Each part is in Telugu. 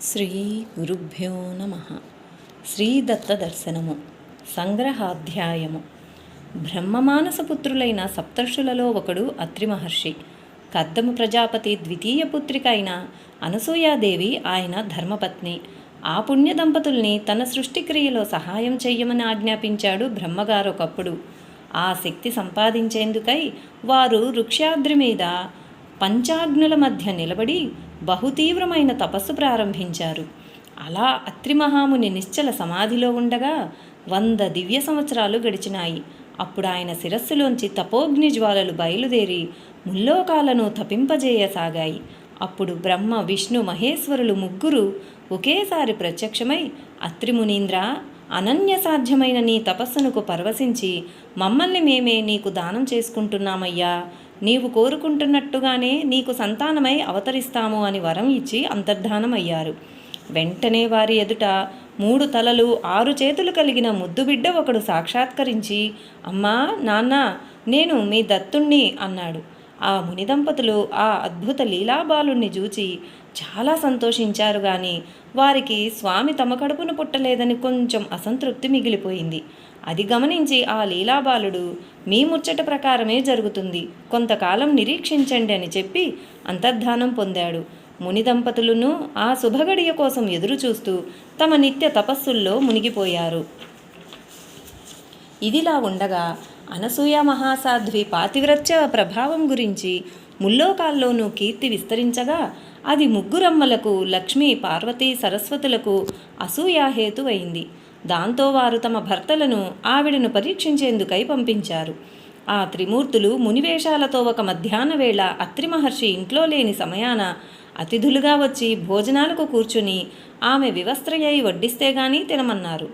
శ్రీ గురుభ్యో నమ. శ్రీదత్త దర్శనము సంగ్రహాధ్యాయము. బ్రహ్మమానసపుత్రులైన సప్తర్షులలో ఒకడు అత్రి మహర్షి కద్దము ప్రజాపతి ద్వితీయ పుత్రిక అయిన అనసూయాదేవి ఆయన ధర్మపత్ని. ఆ పుణ్య దంపతుల్ని తన సృష్టిక్రియలో సహాయం చెయ్యమని ఆజ్ఞాపించాడు బ్రహ్మగారు ఒకప్పుడు ఆ శక్తి సంపాదించేందుకై వారు వృక్షాద్రి మీద పంచాగ్నుల మధ్య నిలబడి బహుతీవ్రమైన తపస్సు ప్రారంభించారు. అలా అత్రి మహాముని నిశ్చల సమాధిలో ఉండగా వంద దివ్య సంవత్సరాలు గడిచినాయి. అప్పుడు ఆయన శిరస్సులోంచి తపోగ్ని జ్వాలలు బయలుదేరి ముల్లోకాలను తపింపజేయసాగాయి. అప్పుడు బ్రహ్మ విష్ణు మహేశ్వరులు ముగ్గురు ఒకేసారి ప్రత్యక్షమై అత్రిమునీంద్ర అనన్య సాధ్యమైన నీ తపస్సునకు పరవశించి మమ్మల్ని మేమే నీకు దానం చేసుకుంటున్నామయ్యా. నీవు కోరుకుంటున్నట్టుగానే నీకు సంతానమై అవతరిస్తాము అని వరం ఇచ్చి అంతర్ధానమయ్యారు. వెంటనే వారి ఎదుట మూడు తలలు ఆరు చేతులు కలిగిన ముద్దుబిడ్డ ఒకడు సాక్షాత్కరించి అమ్మా నాన్న నేను మీ దత్తుణ్ణి అన్నాడు. ఆ ముని దంపతులు ఆ అద్భుత లీలాబాలుణ్ణి చూచి చాలా సంతోషించారు కానీ వారికి స్వామి తమ కడుపున పుట్టలేదని కొంచెం అసంతృప్తి మిగిలిపోయింది. అది గమనించి ఆ లీలాబాలుడు మీ ముచ్చట ప్రకారమే జరుగుతుంది. కొంతకాలం నిరీక్షించండి అని చెప్పి అంతర్ధానం పొందాడు. ముని దంపతులను ఆ శుభగడియ కోసం ఎదురుచూస్తూ తమ నిత్య తపస్సుల్లో మునిగిపోయారు. ఇదిలా ఉండగా అనసూయ మహాసాధ్వి పాతివ్రత్య ప్రభావం గురించి ముల్లోకాల్లోనూ కీర్తి విస్తరించగా అది ముగ్గురమ్మలకు లక్ష్మీ పార్వతీ సరస్వతులకు అసూయాహేతువైంది. దాంతో వారు తమ భర్తలను ఆవిడను పరీక్షించేందుకై పంపించారు. ఆ త్రిమూర్తులు మునివేషాలతో ఒక మధ్యాహ్న వేళ అత్రి మహర్షి ఇంట్లో లేని సమయాన అతిథులుగా వచ్చి భోజనాలకు కూర్చుని ఆమె వివస్త్రయ్యి వడ్డిస్తే గాని తినమన్నారు.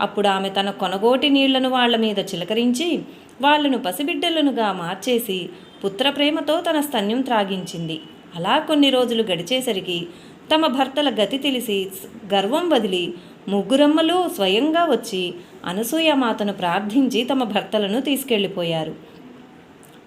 అప్పుడు ఆమె తన కొనగోటి నీళ్ళను వాళ్ళ మీద చిలకరించి వాళ్ళను పసిబిడ్డలనుగా మార్చేసి పుత్రప్రేమతో తన స్తన్యం త్రాగించింది. అలా కొన్ని రోజులు గడిచేసరికి తమ భర్తల గతి తెలిసి గర్వం వదిలి ముగ్గురమ్మలు స్వయంగా వచ్చి అనసూయమాతను ప్రార్థించి తమ భర్తలను తీసుకెళ్ళిపోయారు.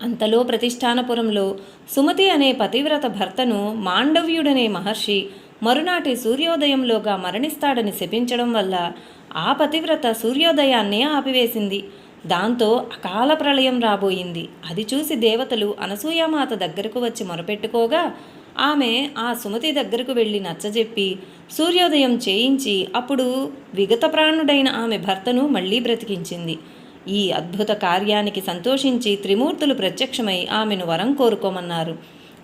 అంతలో ప్రతిష్టానపురంలో సుమతి అనే పతివ్రత భర్తను మాండవ్యుడనే మహర్షి మరునాటి సూర్యోదయంలోగా మరణిస్తాడని శపించడం వల్ల ఆ పతివ్రత సూర్యోదయాన్నే ఆపివేసింది. దాంతో అకాల ప్రళయం రాబోయింది. అది చూసి దేవతలు అనసూయామాత దగ్గరకు వచ్చి మొరపెట్టుకోగా ఆమె ఆ సుమతి దగ్గరకు వెళ్ళి నచ్చజెప్పి సూర్యోదయం చేయించి అప్పుడు విగత ప్రాణుడైన ఆమె భర్తను మళ్ళీ బ్రతికించింది. ఈ అద్భుత కార్యానికి సంతోషించి త్రిమూర్తులు ప్రత్యక్షమై ఆమెను వరం కోరుకోమన్నారు.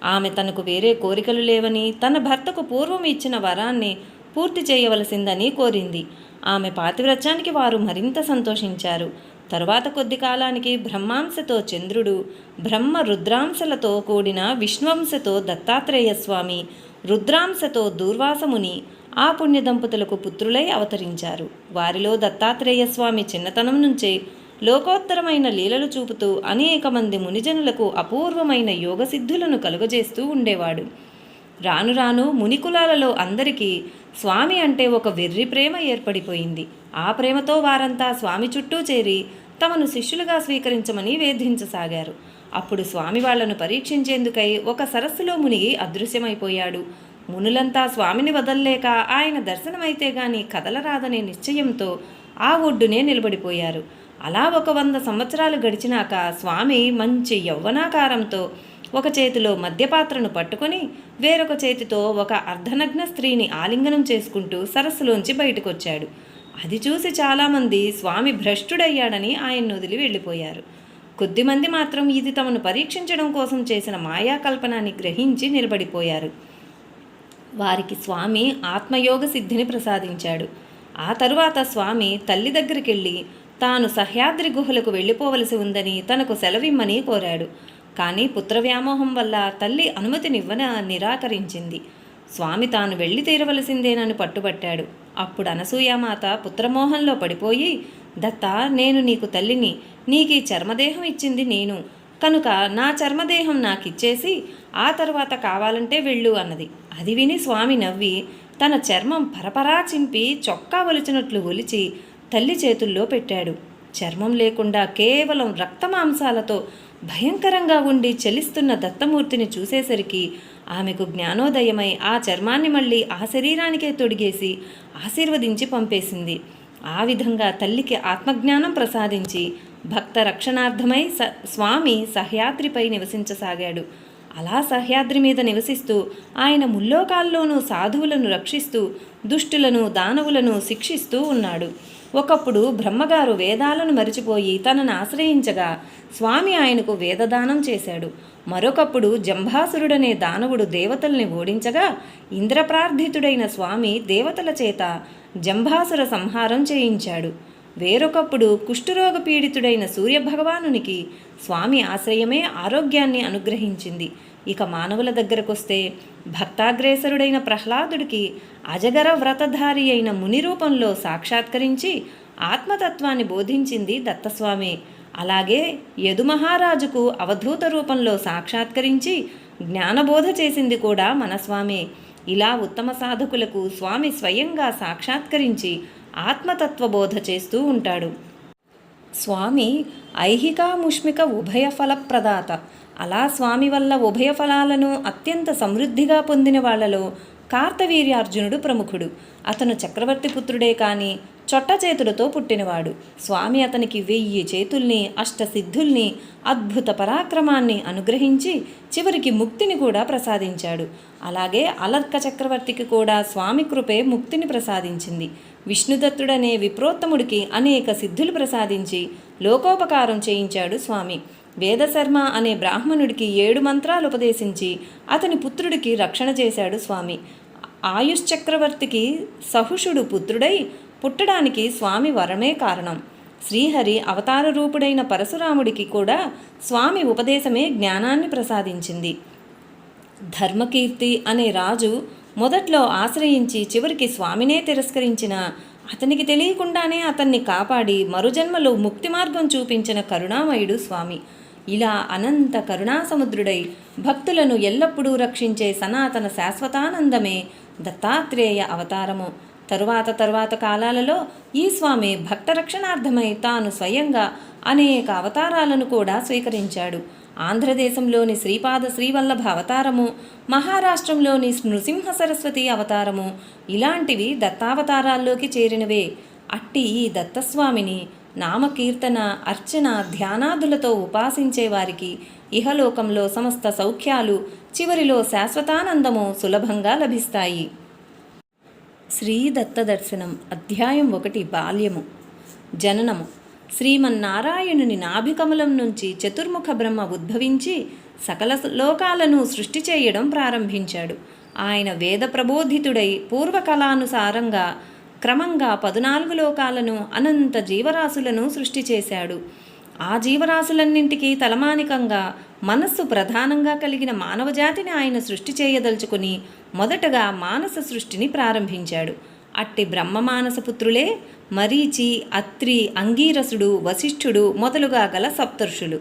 ఆమె తనకు వేరే కోరికలు లేవని తన భర్తకు పూర్వం ఇచ్చిన వరాన్ని పూర్తి చేయవలసిందని కోరింది. ఆమె పాతివ్రత్యానికి వారు మరింత సంతోషించారు. తరువాత కొద్ది కాలానికి బ్రహ్మాంశతో చంద్రుడు బ్రహ్మ రుద్రాంశలతో కూడిన విష్ణువంశతో దత్తాత్రేయ స్వామి రుద్రాంశతో దూర్వాసముని ఆ పుణ్య దంపతులకు పుత్రులై అవతరించారు. వారిలో దత్తాత్రేయ స్వామి చిన్నతనం నుంచే లోకోత్తరమైన లీలలు చూపుతూ అనేక మంది మునిజనులకు అపూర్వమైన యోగసిద్ధులను కలుగజేస్తూ ఉండేవాడు. రాను రాను మునికులాలలో అందరికీ స్వామి అంటే ఒక వెర్రి ప్రేమ ఏర్పడిపోయింది. ఆ ప్రేమతో వారంతా స్వామి చుట్టూ చేరి తమను శిష్యులుగా స్వీకరించమని వేధించసాగారు. అప్పుడు స్వామి వాళ్ళను పరీక్షించేందుకై ఒక సరస్సులో మునిగి అదృశ్యమైపోయాడు. మునులంతా స్వామిని వదల్లేక ఆయన దర్శనమైతే గాని కదలరాదనే నిశ్చయంతో ఆ ఒడ్డునే నిలబడిపోయారు. అలా ఒక వంద సంవత్సరాలు గడిచినాక స్వామి మంచి యౌవనాకారంతో ఒక చేతిలో మద్యపాత్రను పట్టుకొని వేరొక చేతితో ఒక అర్ధనగ్న స్త్రీని ఆలింగనం చేసుకుంటూ సరస్సులోంచి బయటకొచ్చాడు. అది చూసి చాలామంది స్వామి భ్రష్టుడయ్యాడని ఆయన్ను వదిలి వెళ్ళిపోయారు. కొద్దిమంది మాత్రం ఇది తమను పరీక్షించడం కోసం చేసిన మాయాకల్పనాన్ని గ్రహించి నిలబడిపోయారు. వారికి స్వామి ఆత్మయోగ సిద్ధిని ప్రసాదించాడు. ఆ తరువాత స్వామి తల్లి దగ్గరికి వెళ్ళి తాను సహ్యాద్రి గుహలకు వెళ్ళిపోవలసి ఉందని తనకు సెలవిమ్మని కోరాడు. కానీ పుత్ర వ్యామోహం వల్ల తల్లి అనుమతినివ్వన నిరాకరించింది. స్వామి తాను వెళ్ళి తీరవలసిందేనని పట్టుబట్టాడు. అప్పుడు అనసూయామాత పుత్రమోహంలో పడిపోయి దత్త నేను నీకు తల్లిని నీకు చర్మదేహం ఇచ్చింది నేను. కనుక నా చర్మదేహం నాకిచ్చేసి ఆ తర్వాత కావాలంటే వెళ్ళు అన్నది. అది విని స్వామి నవ్వి తన చర్మం పరపరా చింపి చొక్కా ఒలిచినట్లు ఒలిచి తల్లి చేతుల్లో పెట్టాడు. చర్మం లేకుండా కేవలం రక్తమాంసాలతో భయంకరంగా ఉండి చలిస్తున్న దత్తమూర్తిని చూసేసరికి ఆమెకు జ్ఞానోదయమై ఆ చర్మాన్ని మళ్ళీ ఆ శరీరానికే తొడిగేసి ఆశీర్వదించి పంపేసింది. ఆ విధంగా తల్లికి ఆత్మజ్ఞానం ప్రసాదించి భక్త రక్షణార్థమై స స్వామి సహ్యాద్రిపై నివసించసాగాడు. అలా సహ్యాద్రి మీద నివసిస్తూ ఆయన ముల్లోకాల్లోనూ సాధువులను రక్షిస్తూ దుష్టులను దానవులను శిక్షిస్తూ ఉన్నాడు. ఒకప్పుడు బ్రహ్మగారు వేదాలను మరిచిపోయి తనను ఆశ్రయించగా స్వామి ఆయనకు వేదదానం చేశాడు. మరొకప్పుడు జంభాసురుడనే దానవుడు దేవతల్ని ఓడించగా ఇంద్రప్రార్థితుడైన స్వామి దేవతల చేత జంభాసుర సంహారం చేయించాడు. వేరొకప్పుడు కుష్ఠరోగ పీడితుడైన సూర్యభగవానునికి స్వామి ఆశ్రయమే ఆరోగ్యాన్ని అనుగ్రహించింది. ఇక మానవుల దగ్గరకొస్తే భక్తాగ్రేసరుడైన ప్రహ్లాదుడికి అజగర వ్రతధారి అయిన ముని రూపంలో సాక్షాత్కరించి ఆత్మతత్వాన్ని బోధించింది దత్తస్వామి. అలాగే యదుమహారాజుకు అవధూత రూపంలో సాక్షాత్కరించి జ్ఞానబోధ చేసింది కూడా మనస్వామి. ఇలా ఉత్తమ సాధకులకు స్వామి స్వయంగా సాక్షాత్కరించి ఆత్మతత్వ బోధ చేస్తూ ఉంటాడు. స్వామి ఐహికాముష్మిక ఉభయ ఫలప్రదాత అలా స్వామి వల్ల ఉభయ ఫలాలను అత్యంత సమృద్ధిగా పొందిన వాళ్ళలో కార్తవీర్యార్జునుడు ప్రముఖుడు. అతను చక్రవర్తి పుత్రుడే కానీ చొట్ట చేతులతో పుట్టినవాడు. స్వామి అతనికి వెయ్యి చేతుల్ని అష్టసిద్ధుల్ని అద్భుత పరాక్రమాన్ని అనుగ్రహించి చివరికి ముక్తిని కూడా ప్రసాదించాడు. అలాగే అలర్క చక్రవర్తికి కూడా స్వామి కృపే ముక్తిని ప్రసాదించింది. విష్ణుదత్తుడనే విప్రోత్తముడికి అనేక సిద్ధులు ప్రసాదించి లోకోపకారం చేయించాడు స్వామి. వేదశర్మ అనే బ్రాహ్మణుడికి ఏడు మంత్రాలు ఉపదేశించి అతని పుత్రుడికి రక్షణ చేశాడు స్వామి. ఆయుష్ చక్రవర్తికి సహుషుడు పుత్రుడై పుట్టడానికి స్వామి వరమే కారణం. శ్రీహరి అవతార రూపుడైన పరశురాముడికి కూడా స్వామి ఉపదేశమే జ్ఞానాన్ని ప్రసాదించింది. ధర్మకీర్తి అనే రాజు మొదట్లో ఆశ్రయించి చివరికి స్వామినే తిరస్కరించిన అతనికి తెలియకుండానే అతన్ని కాపాడి మరుజన్మలో ముక్తి మార్గం చూపించిన కరుణామయుడు స్వామి. ఇలా అనంత కరుణాసముద్రుడై భక్తులను ఎల్లప్పుడూ రక్షించే సనాతన శాశ్వతానందమే దత్తాత్రేయ అవతారము. తరువాత తరువాత కాలాలలో ఈ స్వామి భక్త రక్షణార్థమై తాను స్వయంగా అనేక అవతారాలను కూడా స్వీకరించాడు. ఆంధ్రదేశంలోని శ్రీపాద శ్రీవల్లభ అవతారము మహారాష్ట్రంలోని నృసింహ సరస్వతి అవతారము ఇలాంటివి దత్తావతారాల్లోకి చేరినవే. అట్టి ఈ దత్తస్వామిని నామకీర్తన అర్చన ధ్యానాదులతో ఉపాసించే వారికి ఇహలోకంలో సమస్త సౌఖ్యాలు చివరిలో శాశ్వతానందము సులభంగా లభిస్తాయి. శ్రీ దత్త దర్శనం అధ్యాయం ఒకటి బాల్యము. జననము. శ్రీమన్నారాయణుని నాభికమలం నుంచి చతుర్ముఖ బ్రహ్మ ఉద్భవించి సకల లోకాలను సృష్టి చేయడం ప్రారంభించాడు. ఆయన వేద ప్రబోధితుడై పూర్వకళానుసారంగా క్రమంగా పదునాలుగు లోకాలను అనంత జీవరాశులను సృష్టి చేశాడు. ఆ జీవరాశులన్నింటికీ తలమానికంగా మనస్సు ప్రధానంగా కలిగిన మానవజాతిని ఆయన సృష్టి చేయదలుచుకుని మొదటగా మానస సృష్టిని ప్రారంభించాడు. అట్టి బ్రహ్మమానస పుత్రులే మరీచి అత్రి అంగీరసుడు వశిష్ఠుడు మొదలుగా గల సప్తర్షులు.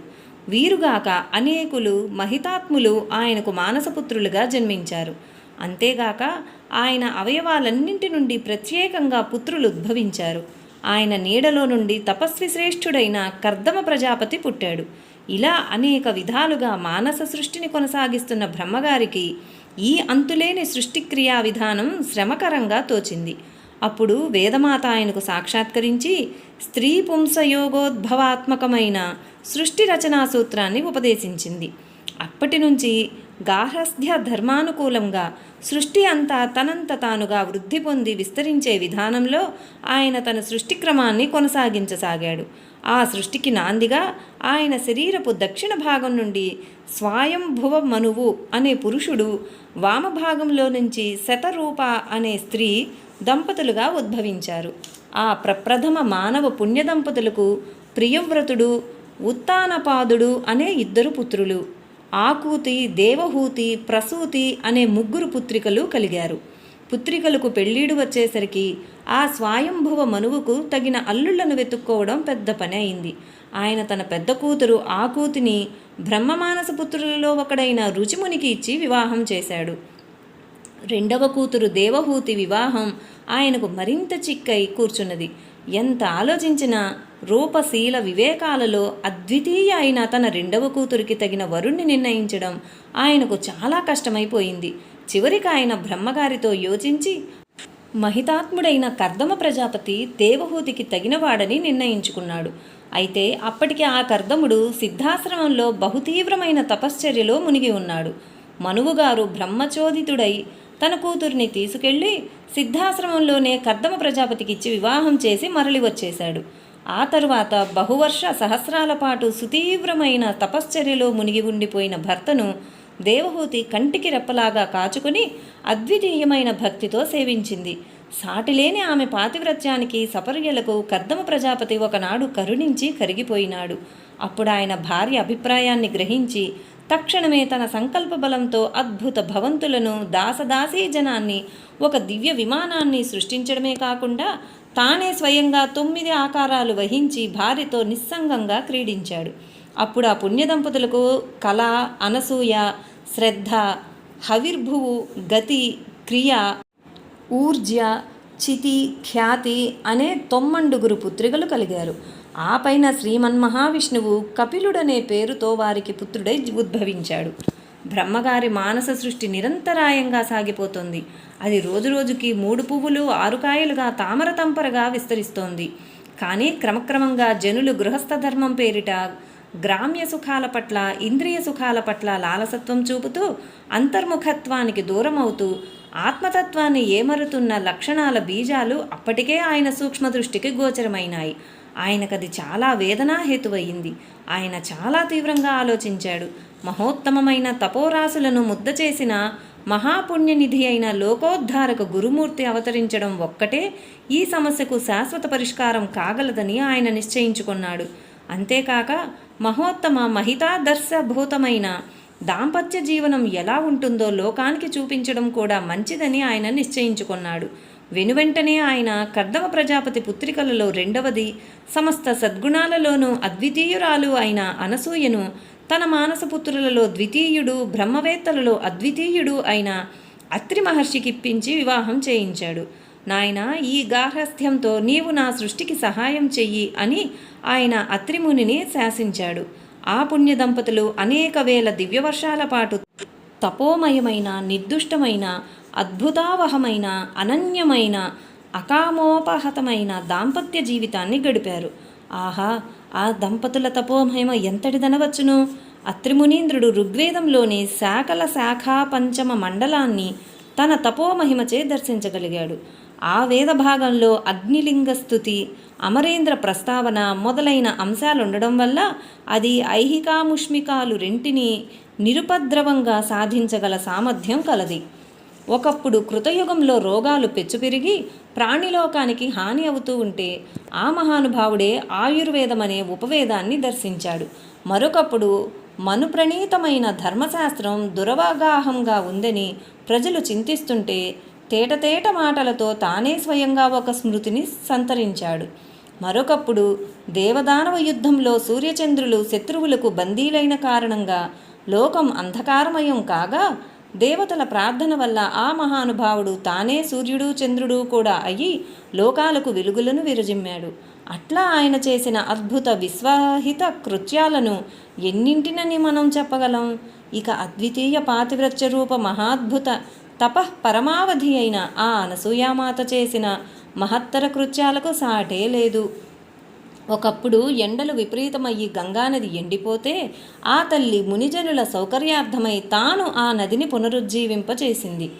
వీరుగాక అనేకులు మహితాత్ములు ఆయనకు మానసపుత్రులుగా జన్మించారు. అంతేగాక ఆయన అవయవాలన్నింటి నుండి ప్రత్యేకంగా పుత్రులు ఉద్భవించారు. ఆయన నీడలో నుండి తపస్వి శ్రేష్ఠుడైన కర్దమ ప్రజాపతి పుట్టాడు. ఇలా అనేక విధాలుగా మానస సృష్టిని కొనసాగిస్తున్న బ్రహ్మగారికి ఈ అంతులేని సృష్టిక్రియా విధానం శ్రమకరంగా తోచింది. అప్పుడు వేదమాత ఆయనకు సాక్షాత్కరించి స్త్రీ పుంసయోగోద్భవాత్మకమైన సృష్టి రచనా సూత్రాన్ని ఉపదేశించింది. అప్పటి నుంచి గార్హస్థ్య ధర్మానుకూలంగా సృష్టి అంతా తనంత తానుగా వృద్ధి పొంది విస్తరించే విధానంలో ఆయన తన సృష్టి క్రమాన్ని కొనసాగించసాగాడు. ఆ సృష్టికి నాందిగా ఆయన శరీరపు దక్షిణ భాగం నుండి స్వయంభువ మనువు అనే పురుషుడు వామభాగంలో నుంచి శతరూప అనే స్త్రీ దంపతులుగా ఉద్భవించారు. ఆ ప్రప్రథమ మానవ పుణ్య దంపతులకు ప్రియవ్రతుడు ఉత్తానపాదుడు అనే ఇద్దరు పుత్రులు. ఆకూతి దేవహూతి ప్రసూతి అనే ముగ్గురు పుత్రికలు కలిగారు. పుత్రికలకు పెళ్ళీడు వచ్చేసరికి ఆ స్వయంభువ మనువుకు తగిన అల్లుళ్ళను వెతుక్కోవడం పెద్ద పని అయింది. ఆయన తన పెద్ద కూతురు ఆకూతిని బ్రహ్మమానస పుత్రులలో ఒకడైన రుచిమునికి ఇచ్చి వివాహం చేశాడు. రెండవ కూతురు దేవహూతి వివాహం ఆయనకు మరింత చిక్కై కూర్చున్నది. ఎంత ఆలోచించినా రూపశీల వివేకాలలో అద్వితీయ అయిన తన రెండవ కూతురికి తగిన వరుణ్ణి నిర్ణయించడం ఆయనకు చాలా కష్టమైపోయింది. చివరికి ఆయన బ్రహ్మగారితో యోచించి మహితాత్ముడైన కర్దమ ప్రజాపతి దేవహూతికి తగినవాడని నిర్ణయించుకున్నాడు. అయితే అప్పటికి ఆ కర్దముడు సిద్ధాశ్రమంలో బహుతీవ్రమైన తపశ్చర్యలో మునిగి ఉన్నాడు. మనువుగారు బ్రహ్మచోదితుడై తన కూతుర్ని తీసుకెళ్ళి సిద్ధాశ్రమంలోనే కర్దమ ప్రజాపతికిచ్చి వివాహం చేసి మరలి వచ్చేశాడు ఆ తరువాత బహువర్ష సహస్రాల పాటు సుతీవ్రమైన తపశ్చర్యలో మునిగి ఉండిపోయిన భర్తను దేవహూతి కంటికి రెప్పలాగా కాచుకుని అద్వితీయమైన భక్తితో సేవించింది. సాటిలేని ఆమె పాతివ్రత్యానికి సపర్యలకు కర్దమ ప్రజాపతి ఒకనాడు కరుణించి కరిగిపోయినాడు. అప్పుడు ఆయన భార్య అభిప్రాయాన్ని గ్రహించి తక్షణమే తన సంకల్ప బలంతో అద్భుత భవంతులను దాసదాసీ జనాన్ని ఒక దివ్య విమానాన్ని సృష్టించడమే కాకుండా తానే స్వయంగా తొమ్మిది ఆకారాలు వహించి భార్యతో నిస్సంగంగా క్రీడించాడు. అప్పుడు ఆ పుణ్యదంపతులకు కళ అనసూయ శ్రద్ధ హవిర్భువు గతి క్రియ ఊర్జ చితి ఖ్యాతి అనే తొమ్మండుగురు పుత్రికలు కలిగారు. ఆ పైన శ్రీమన్మహావిష్ణువు కపిలుడనే పేరుతో వారికి పుత్రుడై ఉద్భవించాడు. బ్రహ్మగారి మానస సృష్టి నిరంతరాయంగా సాగిపోతుంది. అది రోజురోజుకి మూడు పువ్వులు ఆరు కాయలుగా తామర తంపరగా విస్తరిస్తోంది. కానీ క్రమక్రమంగా జనులు గృహస్థ ధర్మం పేరిట గ్రామ్య సుఖాల పట్ల ఇంద్రియ సుఖాల పట్ల లాలసత్వం చూపుతూ అంతర్ముఖత్వానికి దూరమవుతూ ఆత్మతత్వాన్ని ఏమరుతున్న లక్షణాల బీజాలు అప్పటికే ఆయన సూక్ష్మ దృష్టికి గోచరమైనాయి. ఆయనకది చాలా వేదనాహేతువయ్యింది ఆయన చాలా తీవ్రంగా ఆలోచించాడు. మహోత్తమమైన తపోరాశులను ముద్ద చేసిన మహాపుణ్యనిధి అయిన లోకోద్ధారక గురుమూర్తి అవతరించడం ఒక్కటే ఈ సమస్యకు శాశ్వత పరిష్కారం కాగలదని ఆయన నిశ్చయించుకున్నాడు. అంతేకాక మహోత్తమ మహితాదర్శభూతమైన దాంపత్య జీవనం ఎలా ఉంటుందో లోకానికి చూపించడం కూడా మంచిదని ఆయన నిశ్చయించుకున్నాడు. వెనువెంటనే ఆయన కర్దమ ప్రజాపతి పుత్రికలలో రెండవది సమస్త సద్గుణాలలోనూ అద్వితీయురాలు అయిన అనసూయను తన మానసపుత్రులలో ద్వితీయుడు బ్రహ్మవేత్తలలో అద్వితీయుడు అయిన అత్రి మహర్షికి ఇప్పించి వివాహం చేయించాడు. నాయన ఈ గార్హస్థ్యంతో నీవు నా సృష్టికి సహాయం చెయ్యి అని ఆయన అత్రిమునిని శాసించాడు. ఆ పుణ్య దంపతులు అనేక వేల దివ్యవర్షాల పాటు తపోమయమైన నిర్దుష్టమైన అద్భుతావహమైన అనన్యమైన అకామోపహతమైన దాంపత్య జీవితాన్ని గడిపారు. ఆహా ఆ దంపతుల తపోమహిమ ఎంతటిదనవచ్చును? అత్రిమునీంద్రుడు ఋగ్వేదంలోని శాఖల శాఖా పంచమ మండలాన్ని తన తపోమహిమచే దర్శించగలిగాడు. ఆ వేద భాగంలో అగ్నిలింగ స్థుతి అమరేంద్ర ప్రస్తావన మొదలైన అంశాలుండడం వల్ల అది ఐహికాముష్మికాలు రెంటిని నిరుపద్రవంగా సాధించగల సామర్థ్యం కలది. ఒకప్పుడు కృతయుగంలో రోగాలు పెచ్చుపెరిగి ప్రాణిలోకానికి హాని అవుతూ ఉంటే ఆ మహానుభావుడే ఆయుర్వేదం అనే ఉపవేదాన్ని దర్శించాడు. మరొకప్పుడు మనుప్రణీతమైన ధర్మశాస్త్రం దురవగాహంగా ఉందని ప్రజలు చింతిస్తుంటే తేటతేట మాటలతో తానే స్వయంగా ఒక స్మృతిని సంతరించాడు. మరొకప్పుడు దేవదానవ యుద్ధంలో సూర్యచంద్రులు శత్రువులకు బందీలైన కారణంగా లోకం అంధకారమయం కాగా దేవతల ప్రార్థన వల్ల ఆ మహానుభావుడు తానే సూర్యుడు చంద్రుడు కూడా అయి లోకాలకు వెలుగులను విరజిమ్మాడు. అట్లా ఆయన చేసిన అద్భుత విశ్వాహిత కృత్యాలను ఎన్నింటినని మనం చెప్పగలం? ఇక అద్వితీయ పాతివ్రత్య రూప మహాద్భుత తపః పరమావధి అయిన ఆ అనసూయామాత చేసిన మహత్తర కృత్యాలకు సాటే లేదు. ఒకప్పుడు ఎండలు విపరీతమయ్యి గంగానది ఎండిపోతే ఆ తల్లి మునిజనుల సౌకర్యార్థమై తాను ఆ నదిని పునరుజ్జీవింపచేసింది.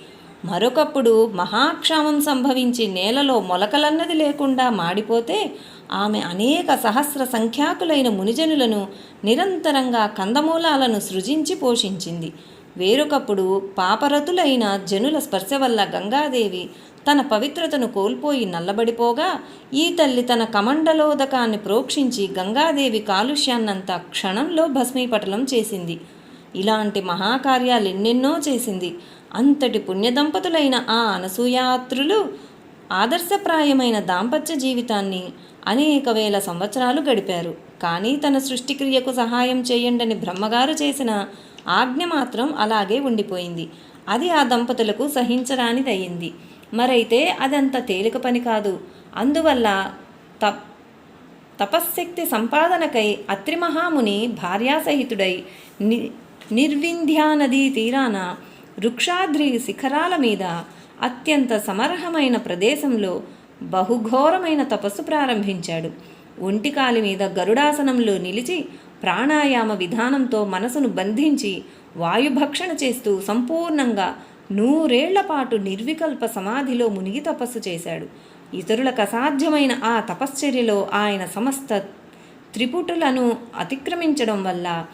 మరొకప్పుడు మహాక్షామం సంభవించి నేలలో మొలకలన్నది లేకుండా మాడిపోతే ఆమె అనేక సహస్ర సంఖ్యాకులైన మునిజనులను నిరంతరంగా కందమూలాలను సృజించి పోషించింది. వేరొకప్పుడు పాపరతులైన జనుల స్పర్శ వల్ల గంగాదేవి తన పవిత్రతను కోల్పోయి నల్లబడిపోగా ఈ తల్లి తన కమండలోదకాన్ని ప్రోక్షించి గంగాదేవి కాలుష్యాన్నంతా క్షణంలో భస్మీపటలం చేసింది. ఇలాంటి మహాకార్యాలు ఎన్నెన్నో చేసింది. అంతటి పుణ్యదంపతులైన ఆ అనసూయాత్రులు ఆదర్శప్రాయమైన దాంపత్య జీవితాన్ని అనేక వేల సంవత్సరాలు గడిపారు. కానీ తన సృష్టిక్రియకు సహాయం చేయండని బ్రహ్మగారు చేసిన ఆజ్ఞ మాత్రం అలాగే ఉండిపోయింది. అది ఆ దంపతులకు సహించరానిదయ్యింది. మరైతే అదంత తేలిక పని కాదు. అందువల్ల తప్ తపశ్శక్తి సంపాదనకై అత్రిమహాముని భార్యాసహితుడై ని నిర్వింధ్యా నదీ తీరాన వృక్షాద్రి శిఖరాల మీద అత్యంత సమర్హమైన ప్రదేశంలో బహుఘోరమైన తపస్సు ప్రారంభించాడు. ఒంటికాలి మీద గరుడాసనంలో నిలిచి ప్రాణాయామ విధానంతో మనసును బంధించి వాయుభక్షణ చేస్తూ సంపూర్ణంగా నూరేళ్ళ పాటు నిర్వికల్ప సమాధిలో మునిగి తపస్సు చేశాడు. ఇతరులకు అసాధ్యమైన ఆ తపశ్చర్యలో ఆయన సమస్త త్రిపుటులను అతిక్రమించడం వల్ల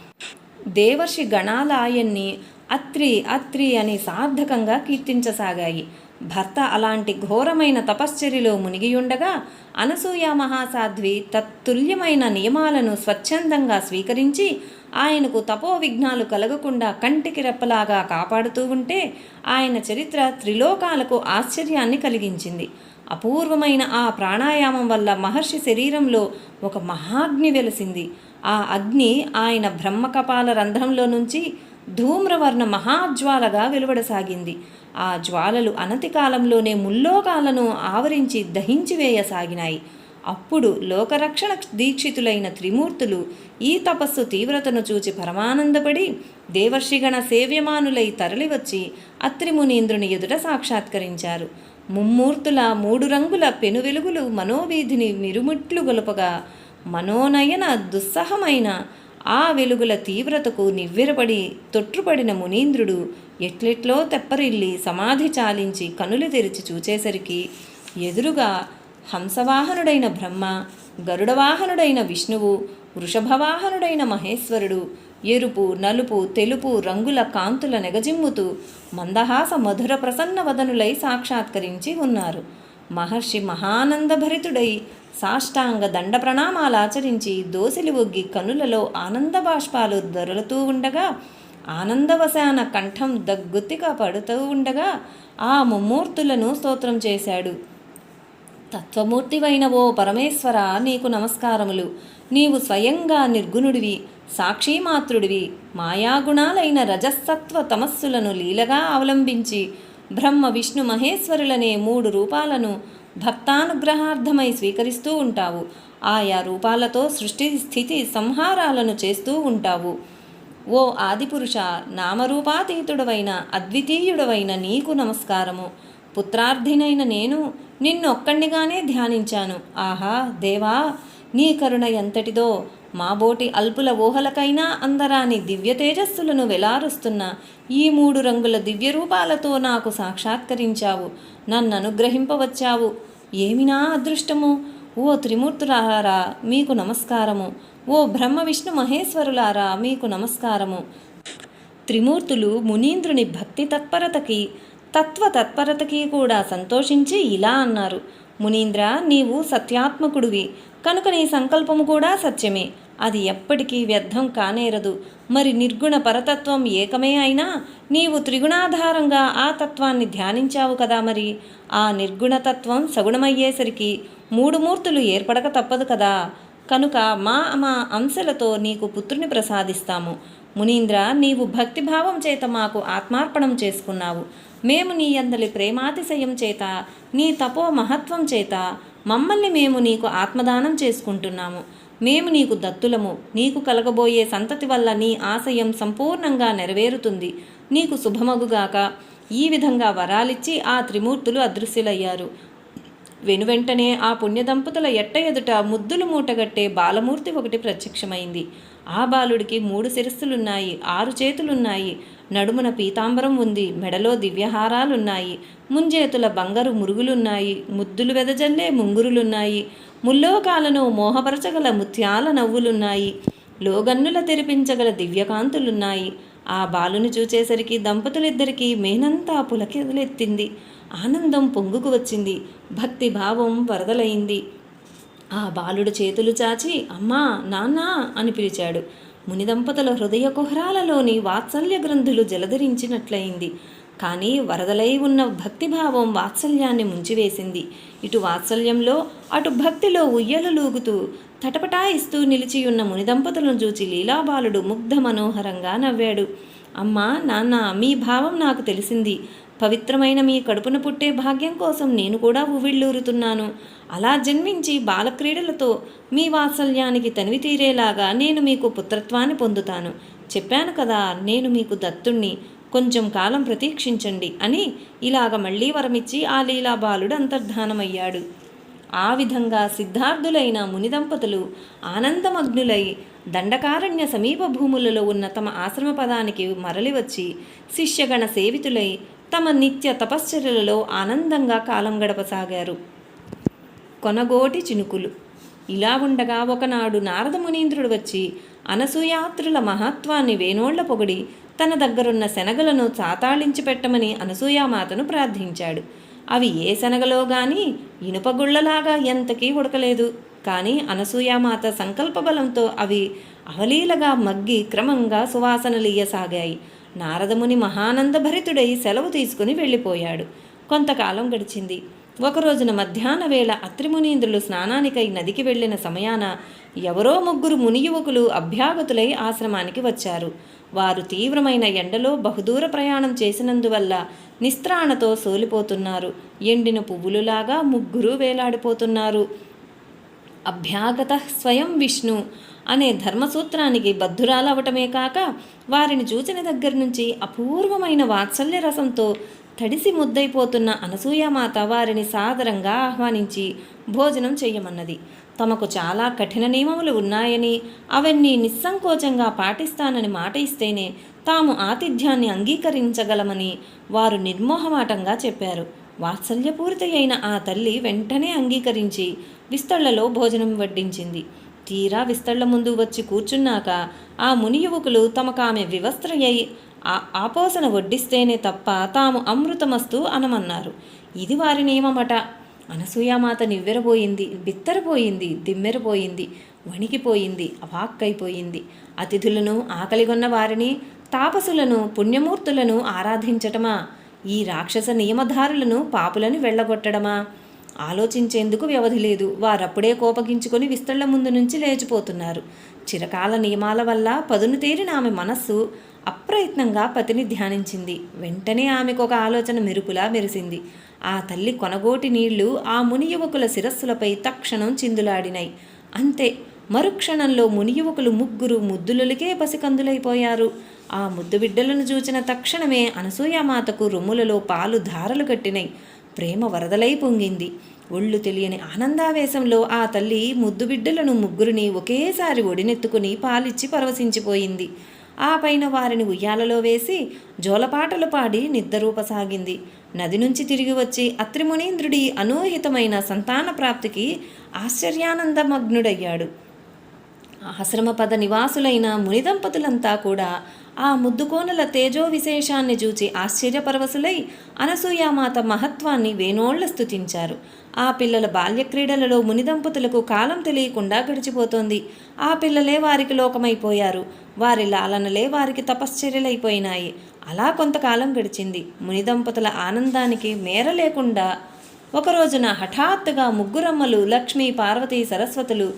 దేవర్షి గణాల ఆయన్ని అత్రి అత్రి అని సార్థకంగా కీర్తించసాగాయి. భర్త అలాంటి ఘోరమైన తపశ్చర్యలో మునిగియుండగా అనసూయ మహాసాధ్వి తత్తుల్యమైన నియమాలను స్వచ్ఛందంగా స్వీకరించి ఆయనకు తపో విఘ్నాలు కలగకుండా కంటికి రెప్పలాగా కాపాడుతూ ఉంటే ఆయన చరిత్ర త్రిలోకాలకు ఆశ్చర్యాన్ని కలిగించింది. అపూర్వమైన ఆ ప్రాణాయామం వల్ల మహర్షి శరీరంలో ఒక మహాగ్ని వెలిసింది. ఆ అగ్ని ఆయన బ్రహ్మకపాల రంధ్రంలో నుంచి ధూమ్రవర్ణ మహాజ్వాలగా వెలువడసాగింది. ఆ జ్వాలలు అనతి కాలంలోనే ముల్లోకాలను ఆవరించి దహించి వేయసాగినాయి అప్పుడు లోకరక్షణ దీక్షితులైన త్రిమూర్తులు ఈ తపస్సు తీవ్రతను చూచి పరమానందపడి దేవర్షిగణ సేవ్యమానులై తరలివచ్చి అత్రిమునీంద్రుని ఎదుట సాక్షాత్కరించారు. ముమ్మూర్తుల మూడు రంగుల పెనువెలుగులు మనోవీధిని మిరుముట్లు గొలుపగా మనోనయన దుస్సహమైన ఆ వెలుగుల తీవ్రతకు నివ్వెరపడి తొట్టుపడిన మునీంద్రుడు ఎట్లెట్లో తెప్పరిల్లి సమాధి చాలించి కనులు తెరిచి చూచేసరికి ఎదురుగా హంసవాహనుడైన బ్రహ్మ గరుడవాహనుడైన విష్ణువు వృషభవాహనుడైన మహేశ్వరుడు ఎరుపు నలుపు తెలుపు రంగుల కాంతుల నెగజిమ్ముతూ మందహాస మధుర ప్రసన్న వదనులై సాక్షాత్కరించి ఉన్నారు. మహర్షి మహానందభరితుడై సాష్టాంగ దండ ప్రణామాలాచరించి దోసిలి ఒగ్గి కనులలో ఆనంద బాష్పాలు దొరలుతూ ఉండగా ఆనందవశాన కంఠం దగ్గుత్తిగా పడుతూ ఉండగా ఆ ముమ్మూర్తులను స్తోత్రం చేశాడు. తత్వమూర్తివైన ఓ పరమేశ్వర నీకు నమస్కారములు. నీవు స్వయంగా నిర్గుణుడివి సాక్షిమాత్రుడివి మాయాగుణాలైన రజసత్వ తమస్సులను లీలగా అవలంబించి బ్రహ్మ విష్ణు మహేశ్వరులనే మూడు రూపాలను భక్తానుగ్రహార్థమై స్వీకరిస్తూ ఉంటావు. ఆయా రూపాలతో సృష్టి స్థితి సంహారాలను చేస్తూ ఉంటావు. ఓ ఆదిపురుష నామరూపాతీతుడవైన అద్వితీయుడవైన నీకు నమస్కారము. పుత్రార్థినైన నేను నిన్నొక్కడిగానే ధ్యానించాను. ఆహా దేవా నీ కరుణ ఎంతటిదో. మాబోటి అల్పుల ఊహలకైనా అందరాని దివ్య తేజస్సులను వెలారుస్తున్న ఈ మూడు రంగుల దివ్య రూపాలతో నాకు సాక్షాత్కరించావు. నన్ను అనుగ్రహింపవచ్చావు ఏమి నా అదృష్టము? ఓ త్రిమూర్తులారా మీకు నమస్కారము. ఓ బ్రహ్మ విష్ణు మహేశ్వరులారా మీకు నమస్కారము. త్రిమూర్తులు మునీంద్రుని భక్తి తత్పరతకి తత్వ తత్పరతకి కూడా సంతోషించి ఇలా అన్నారు. మునీంద్ర నీవు సత్యాత్మకుడివి. కనుక నీ సంకల్పము కూడా సత్యమే. అది ఎప్పటికీ వ్యర్థం కానేరదు. మరి నిర్గుణ పరతత్వం ఏకమే అయినా నీవు త్రిగుణాధారంగా ఆ తత్వాన్ని ధ్యానించావు కదా మరి. ఆ నిర్గుణతత్వం సగుణమయ్యేసరికి మూడు మూర్తులు ఏర్పడక తప్పదు కదా. కనుక మా మా అంశలతో నీకు పుత్రుని ప్రసాదిస్తాము. మునీంద్ర నీవు భక్తిభావం చేత మాకు ఆత్మార్పణం చేసుకున్నావు. మేము నీ అందలి ప్రేమాతిశయం చేత నీ తపో మహత్వం చేత మమ్మల్ని మేము నీకు ఆత్మదానం చేసుకుంటున్నాము. మేము నీకు దత్తులము. నీకు కలగబోయే సంతతి వల్ల నీ ఆశయం సంపూర్ణంగా నెరవేరుతుంది. నీకు శుభమగుగాక ఈ విధంగా వరాలిచ్చి ఆ త్రిమూర్తులు అదృశ్యులయ్యారు. వెనువెంటనే ఆ పుణ్యదంపతుల ఎట్ట ఎదుట ముద్దులు మూటగట్టే బాలమూర్తి ఒకటి ప్రత్యక్షమైంది. ఆ బాలుడికి మూడు శిరస్సులున్నాయి ఆరు చేతులున్నాయి. నడుమున పీతాంబరం ఉంది మెడలో దివ్యహారాలున్నాయి ముంజేతుల బంగారు మురుగులున్నాయి ముద్దులు వెదజల్లే ముంగురులున్నాయి ముల్లోకాలను మోహపరచగల ముత్యాల నవ్వులున్నాయి లోగన్నుల తెరిపించగల దివ్యకాంతులున్నాయి. ఆ బాలుని చూచేసరికి దంపతులిద్దరికీ మేనంతా పులకెదలెత్తింది. ఆనందం పొంగుకు వచ్చింది భక్తి భావం వరదలైంది. ఆ బాలుడు చేతులు చాచి అమ్మా నాన్నా అని పిలిచాడు. మునిదంపతుల హృదయ కుహరాలలోని వాత్సల్య గ్రంథులు జలధరించినట్లయింది. కానీ వరదలై ఉన్న భక్తిభావం వాత్సల్యాన్ని ముంచివేసింది. ఇటు వాత్సల్యంలో అటు భక్తిలో ఉయ్యలలూగుతూ తటపటాయిస్తూ నిలిచియున్న మునిదంపతులను చూచి లీలాబాలుడు ముగ్ధ మనోహరంగా నవ్వాడు. అమ్మా నాన్న మీ భావం నాకు తెలిసింది. పవిత్రమైన మీ కడుపున పుట్టే భాగ్యం కోసం నేను కూడా ఉవిళ్ళూరుతున్నాను అలా జన్మించి బాలక్రీడలతో మీ వాత్సల్యానికి తనివి తీరేలాగా నేను మీకు పుత్రత్వాన్ని పొందుతాను. చెప్పాను కదా నేను మీకు దత్తుణ్ణి. కొంచెం కాలం ప్రతీక్షించండి అని ఇలాగ మళ్ళీ వరమిచ్చి ఆ లీలా బాలుడు అంతర్ధానమయ్యాడు. ఆ విధంగా సిద్ధార్థులైన మునిదంపతులు ఆనందమగ్నులై దండకారణ్య సమీప భూములలో ఉన్న తమ ఆశ్రమ పదానికి మరలి వచ్చి శిష్యగణ సేవితులై తమ నిత్య తపశ్చర్యలలో ఆనందంగా కాలం గడపసాగారు. కొనగోటి చినుకులు. ఇలా ఉండగా ఒకనాడు నారద మునీంద్రుడు వచ్చి అనసూయాత్రుల మహత్వాన్ని వేణోళ్ళ పొగిడి తన దగ్గరున్న శనగలను చాతాళించి పెట్టమని అనసూయామాతను ప్రార్థించాడు. అవి ఏ శనగలో గాని ఇనుపగుళ్ళలాగా ఎంతకీ ఉడకలేదు. కానీ అనసూయామాత సంకల్ప బలంతో అవి అవలీలగా మగ్గి క్రమంగా సువాసనలీయసాగాయి నారదముని మహానందభరితుడై సెలవు తీసుకుని వెళ్ళిపోయాడు. కొంతకాలం గడిచింది. ఒకరోజున మధ్యాహ్న వేళ అత్రిమునీంద్రులు స్నానానికై నదికి వెళ్ళిన సమయాన ఎవరో ముగ్గురు ముని యువకులు అభ్యాగతులై ఆశ్రమానికి వచ్చారు. వారు తీవ్రమైన ఎండలో బహుదూర ప్రయాణం చేసినందువల్ల నిస్త్రాణతో సోలిపోతున్నారు. ఎండిన పువ్వులులాగా ముగ్గురు వేలాడిపోతున్నారు. అభ్యాగత స్వయం విష్ణు అనే ధర్మసూత్రానికి బద్ధురాలవటమే కాక వారిని చూచిన దగ్గర నుంచి అపూర్వమైన వాత్సల్య రసంతో తడిసి ముద్దైపోతున్న అనసూయమాత వారిని సాదరంగా ఆహ్వానించి భోజనం చేయమన్నది. తమకు చాలా కఠిన నియమములు ఉన్నాయని అవన్నీ నిస్సంకోచంగా పాటిస్తానని మాట ఇస్తేనే తాము ఆతిథ్యాన్ని అంగీకరించగలమని వారు నిర్మోహమాటంగా చెప్పారు. వాత్సల్యపూరిత అయిన ఆ తల్లి వెంటనే అంగీకరించి విస్తళ్ళలో భోజనం వడ్డించింది. తీరా విస్తళ్ళ ముందు వచ్చి కూర్చున్నాక ఆ ముని యువకులు తమకు ఆమె వివస్త్రయ్యి ఆ ఆపోసన వడ్డిస్తేనే తప్ప తాము అమృతమస్తు అనమన్నారు. ఇది వారి నియమమట. అనసూయామాత నివ్వెరపోయింది బిత్తరపోయింది దిమ్మెరపోయింది వణికిపోయింది అవాక్కైపోయింది. అతిథులను ఆకలిగొన్న వారిని తాపసులను పుణ్యమూర్తులను ఆరాధించటమా? ఈ రాక్షస నియమధారులను పాపులను వెళ్ళగొట్టడమా? ఆలోచించేందుకు వ్యవధి లేదు. వారప్పుడే కోపగించుకొని విస్తళ్ళ ముందు నుంచి లేచిపోతున్నారు. చిరకాల నియమాల వల్ల పదును తేరిన ఆమె మనస్సు అప్రయత్నంగా పతిని ధ్యానించింది. వెంటనే ఆమెకు ఒక ఆలోచన మెరుపులా మెరిసింది. ఆ తల్లి కొనగోటి నీళ్ళు ఆ ముని యువకుల శిరస్సులపై తక్షణం చిందులాడినాయి. అంతే మరుక్షణంలో ముని యువకులు ముగ్గురు ముద్దులకే పసికందులైపోయారు. ఆ ముద్దు బిడ్డలను చూచిన తక్షణమే అనసూయమాతకు రొమ్ములలో పాలు ధారలు కట్టినాయి. ప్రేమ వరదలై పొంగింది. ఒళ్ళు తెలియని ఆనందావేశంలో ఆ తల్లి ముద్దు బిడ్డలను ముగ్గురిని ఒకేసారి ఒడినెత్తుకుని పాలిచ్చి పరవశించిపోయింది. ఆ పైన వారిని ఉయ్యాలలో వేసి జోలపాటలు పాడి నిద్రరూపసాగింది నది నుంచి తిరిగి వచ్చి అత్రిమునీంద్రుడి అనూహితమైన సంతాన ప్రాప్తికి ఆశ్చర్యానందమగ్నుడయ్యాడు. ఆశ్రమపద నివాసులైన మునిదంపతులంతా కూడా ఆ ముద్దుకోనల తేజో విశేషాన్ని చూచి ఆశ్చర్యపరవశులై అనసూయామాత మహత్వాన్ని వేణోళ్ళ స్థుతించారు ఆ పిల్లల బాల్యక్రీడలలో మునిదంపతులకు కాలం తెలియకుండా గడిచిపోతోంది. ఆ పిల్లలే వారికి లోకమైపోయారు. వారి లాలనలే వారికి తపశ్చర్యలైపోయినాయి. అలా కొంతకాలం గడిచింది. మునిదంపతుల ఆనందానికి మేర లేకుండా ఒకరోజున హఠాత్తుగా ముగ్గురమ్మలు లక్ష్మీ పార్వతీ సరస్వతులు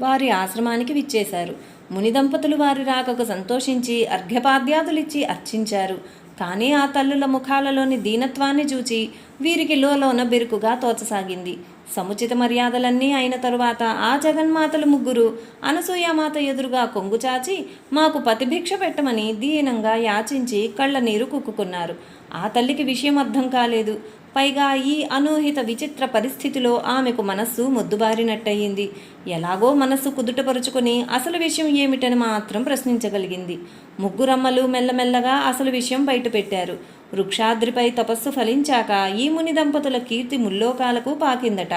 వారి ఆశ్రమానికి విచ్చేశారు. ముని దంపతులు వారి రాకకు సంతోషించి అర్ఘ్యపాద్యాదులిచ్చి అర్చించారు. కానీ ఆ తల్లుల ముఖాలలోని దీనత్వాన్ని చూచి వీరికి లోలోన బెరుకుగా తోచసాగింది. సముచిత మర్యాదలన్నీ అయిన తరువాత ఆ జగన్మాతలు ముగ్గురు అనసూయమాత ఎదురుగా కొంగు చాచి మాకు పతిభిక్ష పెట్టమని దీనంగా యాచించి కళ్ళ నీరు కుక్కుకున్నారు. ఆ తల్లికి విషయం అర్థం కాలేదు. పైగా ఈ అనూహిత విచిత్ర పరిస్థితిలో ఆమెకు మనస్సు మొద్దుబారినట్టయింది. ఎలాగో మనస్సు కుదుటపరుచుకొని అసలు విషయం ఏమిటని మాత్రం ప్రశ్నించగలిగింది. ముగ్గురమ్మలు మెల్లమెల్లగా అసలు విషయం బయటపెట్టారు. వృక్షాద్రిపై తపస్సు ఫలించాక ఈ ముని దంపతుల కీర్తి ముల్లోకాలకు పాకిందట.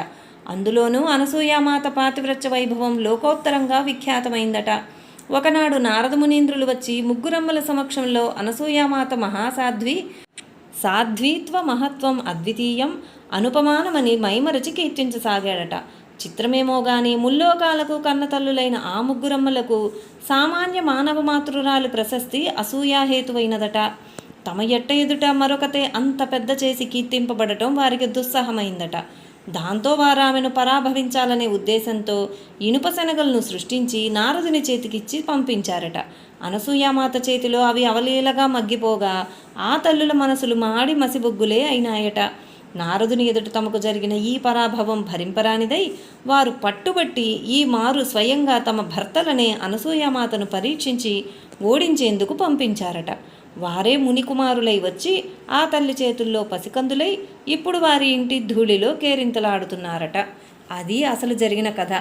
అందులోనూ అనసూయామాత పాతివ్రత్య వైభవం లోకోత్తరంగా విఖ్యాతమైందట. ఒకనాడు నారద మునీంద్రులు వచ్చి ముగ్గురమ్మల సమక్షంలో అనసూయామాత మహాసాధ్వి సాధ్వీత్వ మహత్వం అద్వితీయం అనుపమానమని మైమరచి కీర్తించసాగాడట. చిత్రమేమో గాని ముల్లోకాలకు కన్నతల్లులైన ఆ ముగ్గురమ్మలకు సామాన్య మానవ మాతృరాలు ప్రశస్తి అసూయాహేతువైనదట తమ ఎట్ట ఎదుట మరొకతే అంత పెద్ద చేసి కీర్తింపబడటం వారికి దుస్సహమైందట. దాంతో వారు ఆమెను పరాభవించాలనే ఉద్దేశంతో ఇనుప శనగలను సృష్టించి నారదుని చేతికిచ్చి పంపించారట. అనసూయామాత చేతిలో అవి అవలీలగా మగ్గిపోగా ఆ తల్లుల మనసులు మాడి మసిబొగ్గులే అయినాయట. నారదుని ఎదుట తమకు జరిగిన ఈ పరాభవం భరింపరానిదై వారు పట్టుబట్టి ఈ మారు స్వయంగా తమ భర్తలనే అనసూయామాతను పరీక్షించి ఓడించేందుకు పంపించారట. వారే మునికుమారులై వచ్చి ఆ తల్లి చేతుల్లో పసికందులై ఇప్పుడు వారి ఇంటి ధూళిలో కేరింతలాడుతున్నారట. అది అసలు జరిగిన కథ.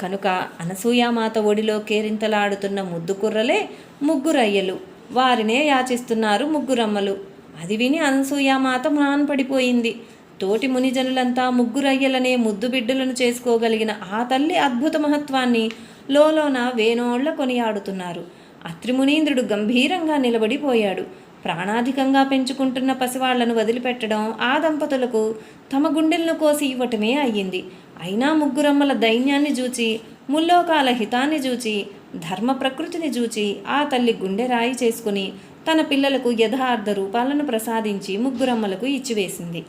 కనుక అనసూయామాత ఒడిలో కేరింతలాడుతున్న ముద్దు కుర్రలే ముగ్గురయ్యలు. వారినే యాచిస్తున్నారు ముగ్గురమ్మలు. అది విని అనసూయామాత మాన్పడిపోయింది తోటి మునిజనులంతా ముగ్గురయ్యలనే ముద్దు బిడ్డలను చేసుకోగలిగిన ఆ తల్లి అద్భుత మహత్వాన్ని లోలోన వేనోళ్ళ కొనియాడుతున్నారు. అత్రిమునీంద్రుడు గంభీరంగా నిలబడిపోయాడు. ప్రాణాధికంగా పెంచుకుంటున్న పసివాళ్ళను వదిలిపెట్టడం ఆ దంపతులకు తమ గుండెలను కోసి ఇవ్వటమే అయ్యింది. అయినా ముగ్గురమ్మల దైన్యాన్ని చూచి ముల్లోకాల హితాన్ని చూచి ధర్మ ప్రకృతిని చూచి ఆ తల్లి గుండె రాయి చేసుకుని తన పిల్లలకు యథార్థ రూపాలను ప్రసాదించి ముగ్గురమ్మలకు ఇచ్చివేసింది.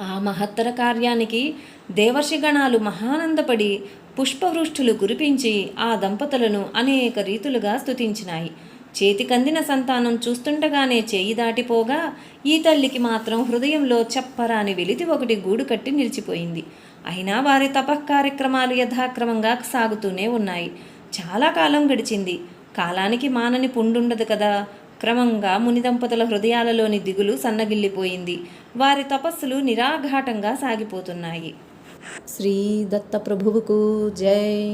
ఆ మహత్తర కార్యానికి దేవర్షిగణాలు మహానందపడి పుష్పవృష్ఠులు కురిపించి ఆ దంపతులను అనేక రీతులుగా స్తుతించినాయి. చేతికందిన సంతానం చూస్తుండగానే చేయి దాటిపోగా ఈ తల్లికి మాత్రం హృదయంలో చెప్పరాని వెలితి ఒకటి గూడు కట్టి నిలిచిపోయింది. అయినా వారి తపః కార్యక్రమాలు యథాక్రమంగా సాగుతూనే ఉన్నాయి. చాలా కాలం గడిచింది. కాలానికి మానని పుండుండదు కదా. క్రమంగా ముని దంపతుల హృదయాలలోని దిగులు సన్నగిల్లిపోయింది. వారి తపస్సులు నిరాఘాటంగా సాగిపోతున్నాయి. శ్రీ దత్త ప్రభువుకు జై.